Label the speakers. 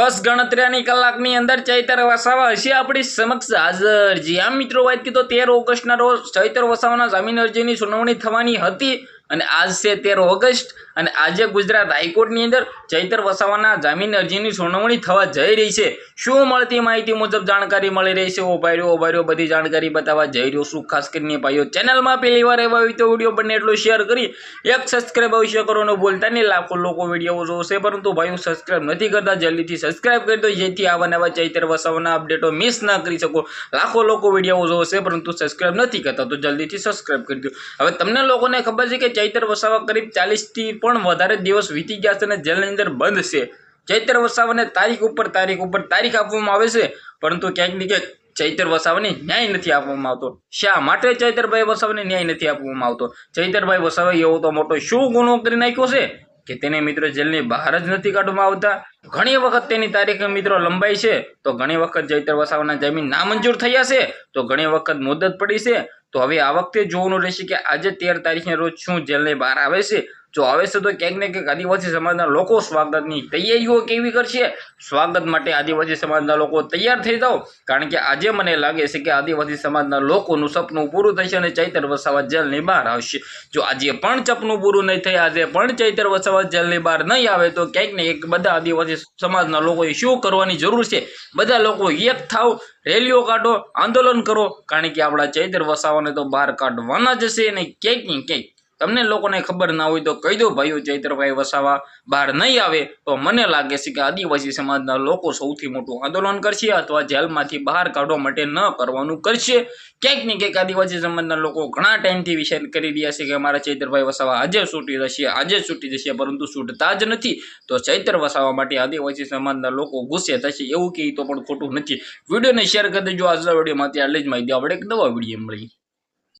Speaker 1: બસ ગણતરીની કલાકની અંદર ચૈતર વસાવા હશે આપણી સમક્ષ હાજર. જી આમ મિત્રો વાત કીધો તેર ઓગસ્ટના રોજ ચૈતર વસાવાના જામીન અરજીની સુનાવણી થવાની હતી. અને આજ છે તેર ઓગસ્ટ અને આજે ગુજરાત હાઈકોર્ટની અંદર ચૈતર વસાવાના જામીન અરજીની સુનાવણી થવા જઈ રહી છે. શું મળતી માહિતી મુજબ જાણકારી મળી રહી છે? ઓભાર્યો ઓભાર્યો બધી જાણકારી બતાવવા જઈ રહ્યો છું. ખાસ કરીને ભાઈઓ, ચેનલમાં પહેલી વાર એવા હોય તો વીડિયો બને એટલો શેર કરી એક સબસ્ક્રાઈબ અવશ્ય કરવાનું ભૂલતા નહીં. લાખો લોકો વીડિયો જોશે, પરંતુ ભાઈઓ સબસ્ક્રાઈબ નથી કરતા. જલ્દીથી સબસ્ક્રાઈબ કરી દો, જેથી આવા નવા ચૈતર વસાવાના અપડેટો મિસ ના કરી શકો. લાખો લોકો વીડિયો જોશે, પરંતુ સબસ્ક્રાઈબ નથી કરતા, તો જલ્દીથી સબસ્ક્રાઈબ કરી દો. હવે તમને લોકોને ખબર છે કે ચૈતર વસાવા કરીબ ચાલીસથી પણ વધારે દિવસ વીતી ગયા છે અને જેલની અંદર બંધ છે. ચૈતર વસાવાને તારીખ ઉપર તારીખ ઉપર તારીખ આપવામાં આવે છે, પરંતુ ક્યાંક ને ક્યાંક ચૈતર વસાવાને ન્યાય નથી આપવામાં આવતો. શા માટે ચૈતરભાઈ વસાવાને ન્યાય નથી આપવામાં આવતો? ચૈતરભાઈ વસાવાએ એવો તો મોટો શું ગુનો કરી નાખ્યો છે? કે તેને મિત્રો જેલની બહાર જ નથી કાઢવામાં આવતા? ઘણી વખત તેની તારીખ મિત્રો લંબાઈ છે, તો ઘણી વખત ચૈતર વસાવાના જમીન નામંજૂર થયા છે, તો ઘણી વખત મુદત પડી છે તો હવે આ વખતે જોવાનું રહેશે કે આજે તેર તારીખને રોજ શું જેલને બહાર આવે છે જો આવે છે તો ક્યાંક ને ક્યાંક આદિવાસી સમાજના લોકો સ્વાગતની તૈયારીઓ કેવી કરશે? સ્વાગત માટે આદિવાસી સમાજના લોકો તૈયાર થઈ જાઓ. કારણ કે આજે મને લાગે છે કે આદિવાસી સમાજના લોકોનું સપનું પૂરું થશે અને ચૈતર વસાવા જેલની બહાર આવશે. જો આજે પણ સપનું પૂરું નહીં થાય, આજે પણ ચૈતર વસાવા જેલની બહાર નહીં આવે, તો ક્યાંક ને ક્યાંક બધા આદિવાસી સમાજના લોકોએ શું કરવાની જરૂર છે? બધા લોકો એક થાવ, રેલીઓ કાઢો, આંદોલન કરો. કારણ કે આપણા ચૈતર વસાવાને તો બહાર કાઢવાના જ છે અને ક્યાંક ને ક્યાંક તમને લોકોને ખબર ના હોય તો કહી દો ભાઈઓ ચૈત્રભાઈ વસાવા, બહાર નહીં આવે તો મને લાગે છે કે આદિવાસી સમાજના લોકો સૌથી મોટું આંદોલન કરશે અથવા જેલમાંથી બહાર કાઢવા માટે ન કરવાનું કરશે. ક્યાંક ને ક્યાંક આદિવાસી સમાજના લોકો ઘણા ટાઈમથી વિચાર કરી રહ્યા છે કે અમારા ચૈત્રભાઈ વસાવા આજે છૂટી જશે, આજે છૂટી જશે, પરંતુ છૂટતા જ નથી. તો ચૈત્ર વસાવા માટે આદિવાસી સમાજના લોકો ગુસ્સે થશે એવું કહે તો પણ ખોટું નથી. વિડીયોને શેર કરી દેજો. આજના વિડીયોમાંથી આટલી જ માહિતી. આપણે એક નવા વીડિયો મળી